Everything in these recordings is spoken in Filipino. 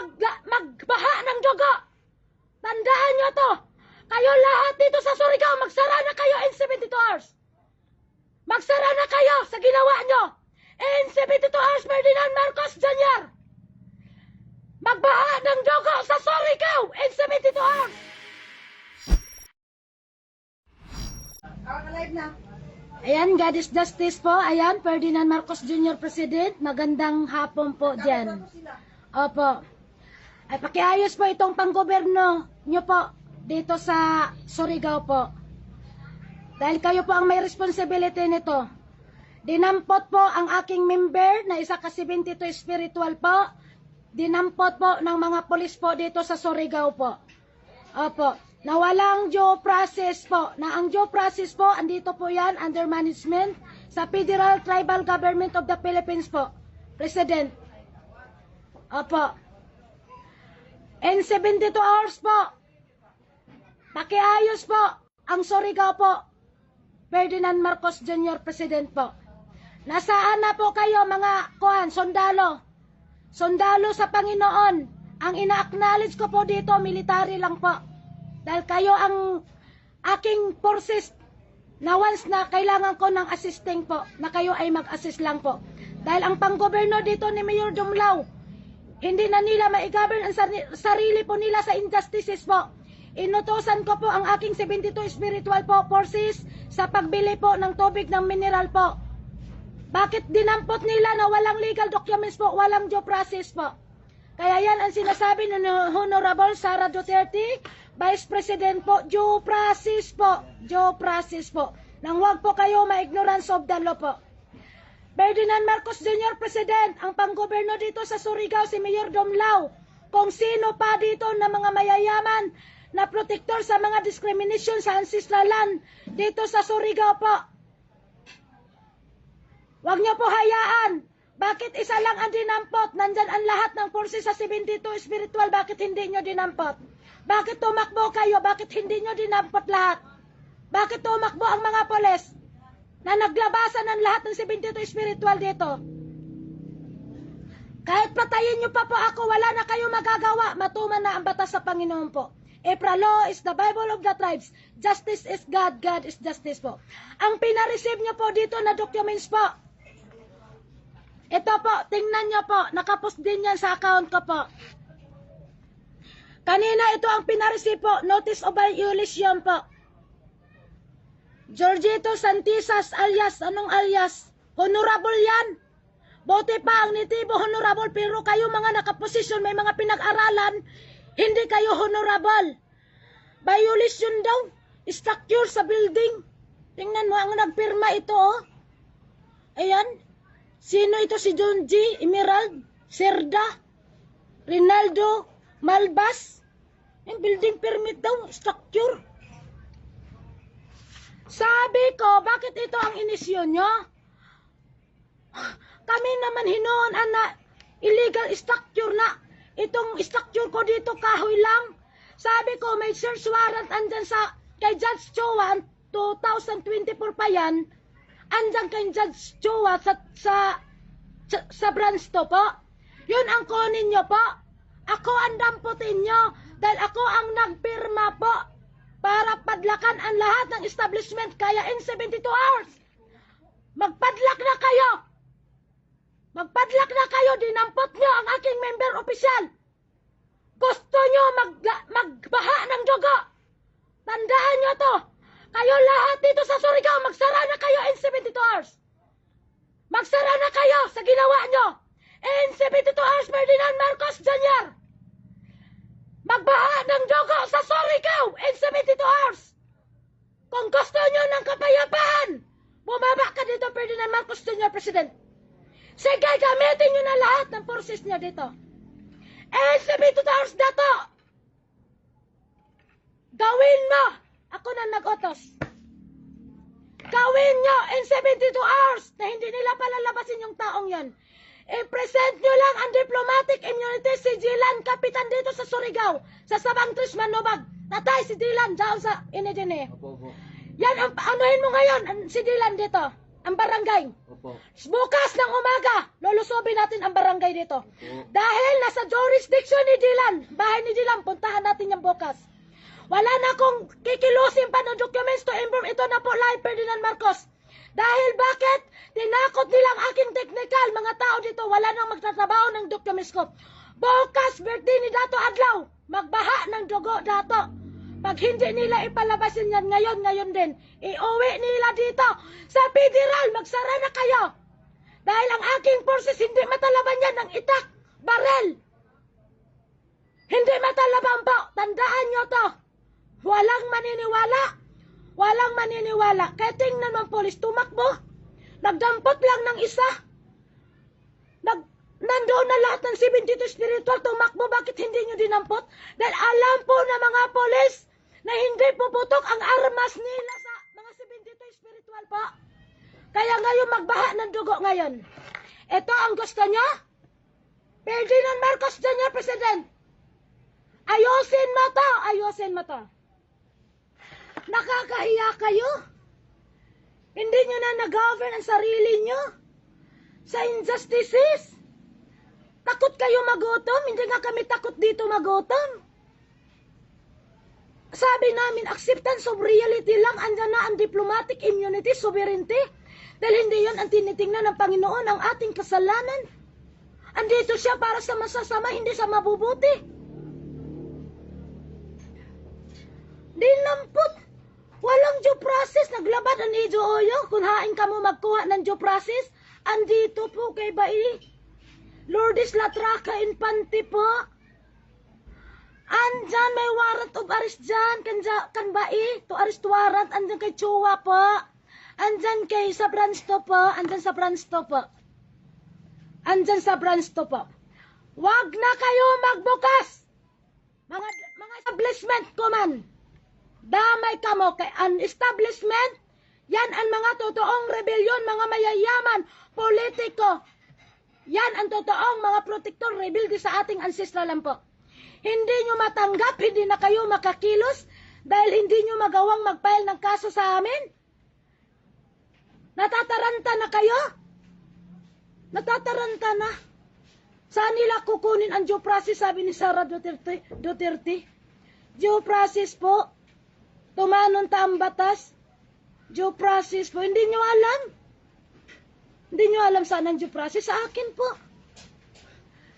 mag, magbaha ng dugo. Tandaan nyo to. Kayo lahat dito sa Surigao, magsara na kayo in 72 hours. Magsara na kayo sa ginawa nyo. In 72 hours, Ferdinand Marcos Jr. Magbaha ng dugo sa Surigao in 72 hours. Ayan, God is Justice po. Ayan, Ferdinand Marcos Jr. President. Magandang hapon po dyan. Opo. Ay, pakiayos po itong panggoberno nyo po dito sa Surigao po. Dahil kayo po ang may responsibility nito. Dinampot po ang aking member na isa ka 72 spiritual po. Dinampot po ng mga polis po dito sa Surigao po. Opo. Na walang due process po. Na ang due process po, andito po yan under management sa Federal Tribal Government of the Philippines po. President. Opo. In 72 hours po, pakiayos po ang Surigao po. Ferdinand Marcos Jr. President po. Nasaan na po kayo mga kuhan, sundalo? Sundalo sa Panginoon. Ang ina-acknowledge ko po dito, military lang po. Dahil kayo ang aking forces na once na kailangan ko ng assisting po, na kayo ay mag-assist lang po. Dahil ang panggoberno dito ni Mayor Dumlao, hindi na nila ma-govern ang sari- sarili po nila sa injustices po. Inutosan ko po ang aking 72 spiritual po forces sa pagbili po ng tubig ng mineral po. Bakit dinampot nila na walang legal documents po, walang due process po? Kaya yan ang sinasabi ng Honorable Sara Duterte, Vice President po, due process po, due process po. Nang wag po kayo ma-ignorance of the law po. Ferdinand Marcos Jr. President, ang panggoberno dito sa Surigao si Mayor Domlao. Kung sino pa dito na mga mayayaman na protektor sa mga discrimination sa ancestral land dito sa Surigao po. Huwag niyo po hayaan. Bakit isa lang ang dinampot? Nandyan ang lahat ng forces sa 72 spiritual. Bakit hindi niyo dinampot? Bakit tumakbo kayo? Bakit hindi niyo dinampot lahat? Bakit tumakbo ang mga polis na naglabasan ng lahat ng 72 spiritual dito? Kahit patayin niyo pa po ako, wala na kayo magagawa. Matuman na ang batas sa Panginoon po. Ebra law is the Bible of the tribes. Justice is God, God is justice po. Ang pinareceive niyo po dito na documents po. Ito po, tingnan niyo po. Nakapost din yan sa account ko po. Kanina ito ang pinareceive po. Notice of violation po. Georgito Santisas alias, anong alias? Honorable yan. Bote pa ang nitibo honorable pero kayo mga nakaposisyon may mga pinag-aralan, hindi kayo honorable. Violation daw. Structure sa building. Tingnan mo ang nagpirma ito oh. Ayan. Sino ito si John G. Emerald? Serda? Rinaldo? Malbas? Yung building permit daw, structure. Sabi ko, bakit ito ang inisyo nyo? Kami naman hinoon na illegal structure na. Itong structure ko dito kahoy lang. Sabi ko, may search warrant andyan sa kay Judge Chua 2024 pa yan. Andyan kay Judge Chua sa, sa, sa, sa branch to po. Yun ang kunin nyo po. Ako ang damputin nyo dahil ako ang nagpirma po para padlakan ang lahat ng establishment kaya in 72 hours. Magpadlak na kayo! Magpadlak na kayo, dinampot nyo ang aking member opisyal. Gusto nyo mag, magbaha ng dugo. Tandaan nyo to. Kayo lahat dito sa Surigao, magsara na kayo in 72 hours. Magsara na kayo sa ginawa nyo. In 72 hours, Ferdinand Marcos Jr. Magbaha ng dugo sa Surigao in 72 hours. Kung gusto nyo ng kapayapaan, bumaba ka dito, Ferdinand Marcos Jr. President. Sige, gamitin nyo na lahat ng forces nyo dito. Eh, 72 hours na to. Gawin mo. Ako na nag-utos. Gawin nyo in 72 hours na hindi nila palalabasin yung taong yon. I-present nyo lang ang diplomatic immunity si Jilan, kapitan dito sa Surigao, sa Sabang Tris Manobag. Tatay si Dylan, dyan sa inidine. Opo, opo. Yan ang anuhin mo ngayon, ang- si Dylan dito, ang barangay. Opo. Bukas ng umaga, lulusobin natin ang barangay dito. Opo. Dahil nasa jurisdiction ni Dylan, bahay ni Dylan, puntahan natin yung bukas. Wala na akong kikilusin pa ng documents to inform ito na po live Ferdinand Marcos. Dahil bakit? Tinakot nilang aking technical, mga tao dito, wala nang magtatrabaho ng documents ko. Bukas, birthday ni Dato Adlaw, magbaha ng dugo, Dato. Pag hindi nila ipalabasin yan ngayon, ngayon din, iuwi nila dito sa federal, magsara na kayo. Dahil ang aking forces hindi matalaban yan ng itak, barel. Hindi matalaban po, tandaan nyo to. Walang maniniwala. Walang maniniwala. Kaya tingnan ang polis, tumakbo. Nagdampot lang ng isa. Nag, nandoon na lahat ng 72 spiritual, tumakbo. Bakit hindi nyo dinampot? Dahil alam po na mga polis na hindi puputok ang armas nila sa mga 72 spiritual po. Kaya ngayon magbaha ng dugo ngayon. Ito ang gusto nyo? Ferdinand Marcos Jr. President. Ayusin mo to! Ayusin mo to. Nakakahiya kayo. Hindi nyo na nag-govern ang sarili nyo sa injustices. Takot kayo magutom? Hindi nga kami takot dito magutom. Sabi namin, acceptance of reality lang, andyan na ang diplomatic immunity, sovereignty. Dahil hindi yon ang tinitingnan ng Panginoon ang ating kasalanan. Andito siya para sa masasama, hindi sa mabubuti. Dinampot. Walang due process. Naglabad ang Ijo Oyo. Kung hain ka mo magkuha ng due process, andito po kay Bai. Lourdes Latraca Infante po. Andyan may warrant of arrest dyan. Kan, kan Bai. To arrest warrant. Andyan kay Chua po. Andyan kay sa branch po. Andyan sa branch po. Andyan sa branch po. Wag na kayo magbukas. Mga mga establishment ko man. Damay ka mo kay an establishment. Yan ang mga totoong rebellion, mga mayayaman, politiko. Yan ang totoong mga protector, rebelde sa ating ancestral lang po. Hindi nyo matanggap, hindi na kayo makakilos dahil hindi nyo magawang mag-file ng kaso sa amin. Natataranta na kayo? Natataranta na. Saan nila kukunin ang due process, sabi ni Sara Duterte? Duterte? Due process po. Tumanon ta ang batas. Due process po. Hindi nyo alam. Hindi nyo alam saan ang due process. Sa akin po.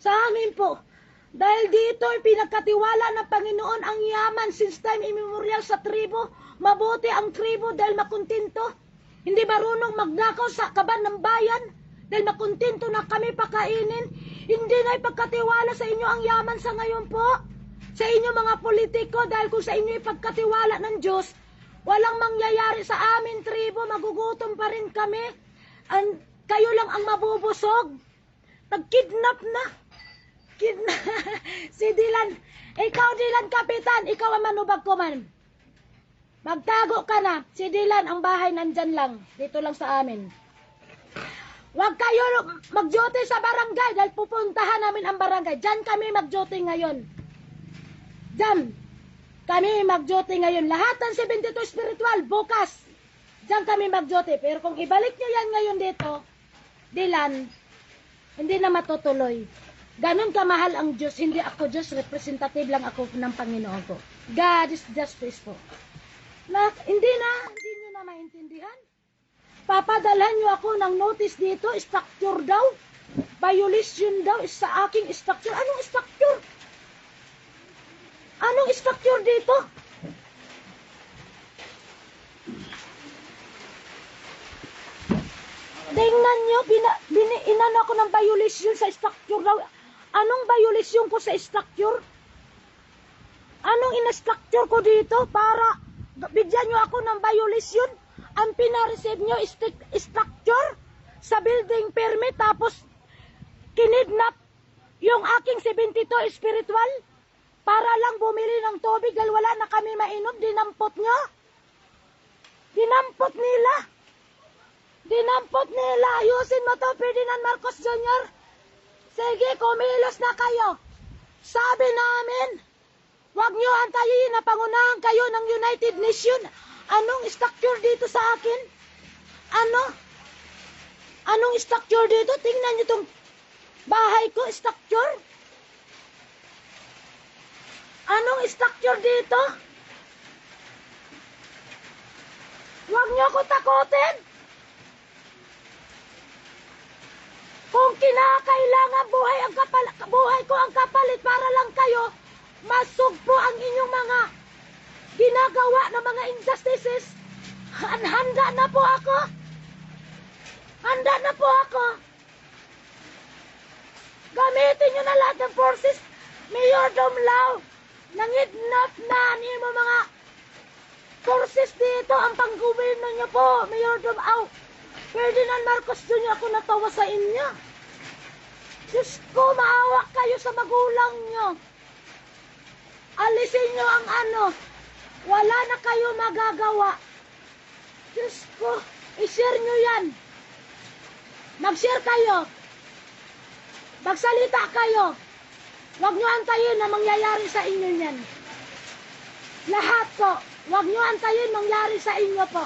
Sa amin po. Dahil dito ay pinagkatiwala ng Panginoon ang yaman since time immemorial sa tribo. Mabuti ang tribo dahil makontento. Hindi marunong magnakaw sa kaban ng bayan. Dahil makontento na kami pakainin. Hindi na ipagkatiwala sa inyo ang yaman sa ngayon po. Sa inyo mga politiko dahil kung sa inyo ipagkatiwala ng Diyos, walang mangyayari sa amin tribo, magugutom pa rin kami. An, kayo lang ang mabubusog. Nag-kidnap na. Kidnap. si Dylan. Ikaw Dylan Kapitan, ikaw ang manubag ko man. Magtago ka na. Si Dylan, ang bahay nandyan lang. Dito lang sa amin. Huwag kayo mag-duty sa barangay dahil pupuntahan namin ang barangay. Diyan kami mag-duty ngayon. Diyan. Kami mag-duty ngayon. Lahat ng 72 spiritual, bukas. Diyan kami mag-duty. Pero kung ibalik nyo yan ngayon dito, Dilan, hindi na matutuloy. Ganon kamahal ang Diyos. Hindi ako Diyos. Representative lang ako ng Panginoon ko. God is justice po. Na, hindi na, hindi nyo na maintindihan. Papadalhan nyo ako ng notice dito, structure daw. Violation daw sa aking structure. Anong structure? Anong structure dito? Tingnan nyo, bina, ako ng violation sa structure daw. Anong violation ko sa structure? Anong ina-structure ko dito para bigyan nyo ako ng violation? Ang pinareceive nyo structure sa building permit tapos kinidnap yung aking 72 spiritual para lang bumili ng tubig dahil wala na kami mainom, dinampot nyo. Dinampot nila. Dinampot nila. Ayusin mo to, Ferdinand Marcos Jr. Sige, kumilos na kayo. Sabi namin, Huwag nyo antayin na pangunahan kayo ng United Nation. Anong structure dito sa akin? Ano? Anong structure dito? Tingnan niyo tong bahay ko, structure. Anong structure dito? Huwag niyo ako takutin. Kung kinakailangan buhay ang kapal, buhay ko ang kapalit para lang kayo, masugpo ang inyong mga ginagawa ng mga injustices. Han- Handa na po ako. Handa na po ako. Gamitin nyo na lahat ng forces. Mayor Domlaw, nangidnap na ni mo mga forces dito ang panggobyerno nyo po. Mayor Domlaw, Ferdinand Marcos Jr. ako natawa sa inyo. Diyos ko, maawa kayo sa magulang nyo. Alisin nyo ang ano. Wala na kayo magagawa. Diyos ko, i-share nyo yan. Mag-share kayo. Magsalita kayo. Huwag nyo antayin na mangyayari sa inyo yan. Lahat po. Huwag nyo antayin mangyari sa inyo po.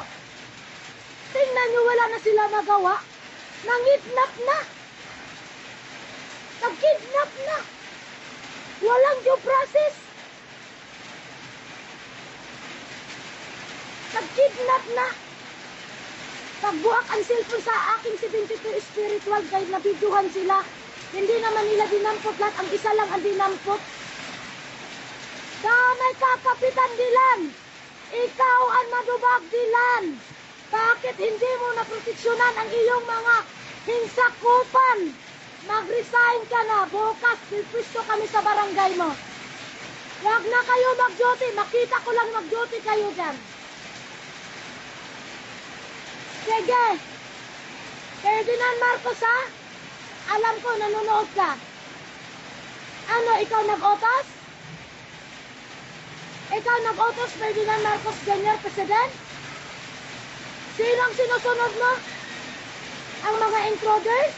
Tingnan nyo, wala na sila magawa. Nangidnap na. Nagkidnap na. Walang due process. Nagkidnap na. Pagbuak ang cellphone sa aking 72 spiritual guide na bidyuhan sila. Hindi naman nila dinampot lahat. Ang isa lang ang dinampot. Damay ka, Kapitan Dilan. Ikaw ang madubag, Dilan. Bakit hindi mo naproteksyonan ang iyong mga hinsakupan? Mag-resign ka na. Bukas, pipwisto kami sa barangay mo. Huwag na kayo mag-duty. Makita ko lang mag-duty kayo dyan. Sige. Ferdinand Marcos, ha? Alam ko, nanonood ka. Ano, ikaw nag-otos? Ikaw nag-otos, Ferdinand Marcos Jr., President? Sinong sinusunod mo? Ang mga intruders?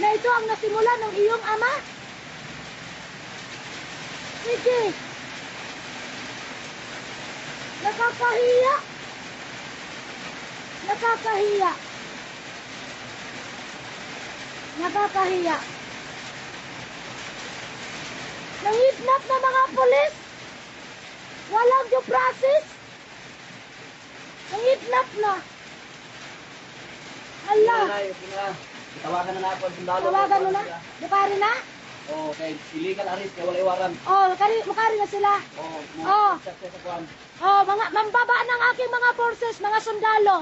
Na ito ang nasimula ng iyong ama? Sige. Nakakahiya. Nakakahiya. Nakakahiya. Nangidnap na mga polis. Walang due process. Nangidnap na. Hala. Tawagan na na ako ang sundalo. Tawagan mo na. Bukari na? Oo, kay illegal arrest kay wala iwaran. Oh, mukari, mukari na sila. Oo, Oo. sa sa kuan. Oh, mga mambaba ng aking mga forces, mga sundalo.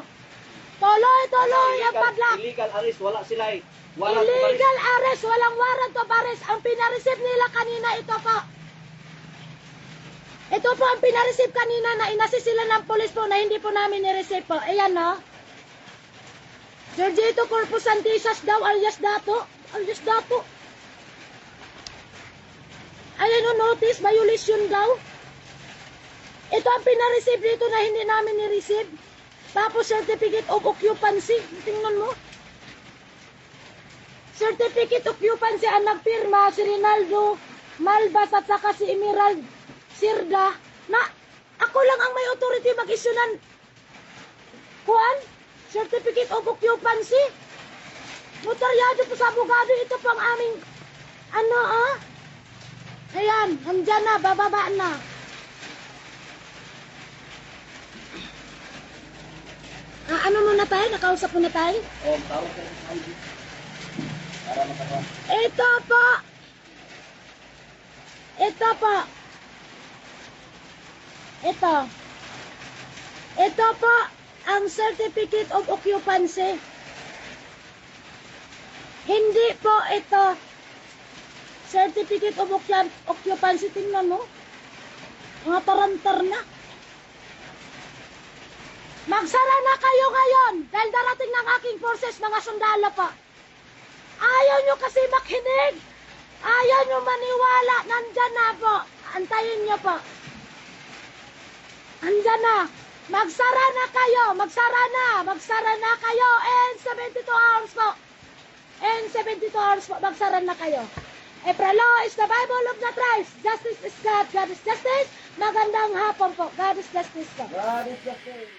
Tuloy, tuloy ang padlak. Illegal arrest wala sila eh. Wala Illegal arrest, walang warrant of arrest. Ang pinareceive nila kanina, ito po. Ito po ang pinareceive kanina na inasi sila ng polis po na hindi po namin nireceive po. Ayan, no? Sergito Corpus Santisas daw, alias Dato. Alias Dato. Ayan, no, notice, violation daw. Ito ang pinareceive dito na hindi namin ni-receive. Tapos certificate of occupancy. Tingnan mo. Certificate of occupancy ang nagpirma si Rinaldo Malbas at saka si Emerald Sirda na ako lang ang may authority mag-issue ng kuan certificate of occupancy notaryado po sa abogado ito po ang aming ano ah ayan nandyan na bababa na ah, ano muna tayo nakausap muna tayo Oh, tawag ka sa. Para makakuha. Ito po. Ito po. Ito. Ito po ang certificate of occupancy. Hindi po ito. Certificate of occup- occupancy. Tingnan mo. Mga tarantar na. Magsara na kayo ngayon dahil darating ng aking forces mga sundalo po. Ayaw nyo kasi makinig. Ayaw nyo maniwala. Nandyan na po. Antayin nyo po. Andyan na. Magsara na kayo. Magsara na. Magsara na kayo. And 72 hours po. And 72 hours po. Magsara na kayo. Law is the Bible of the Christ. Justice is God. God is justice. Magandang hapon po. God is justice po. God is justice.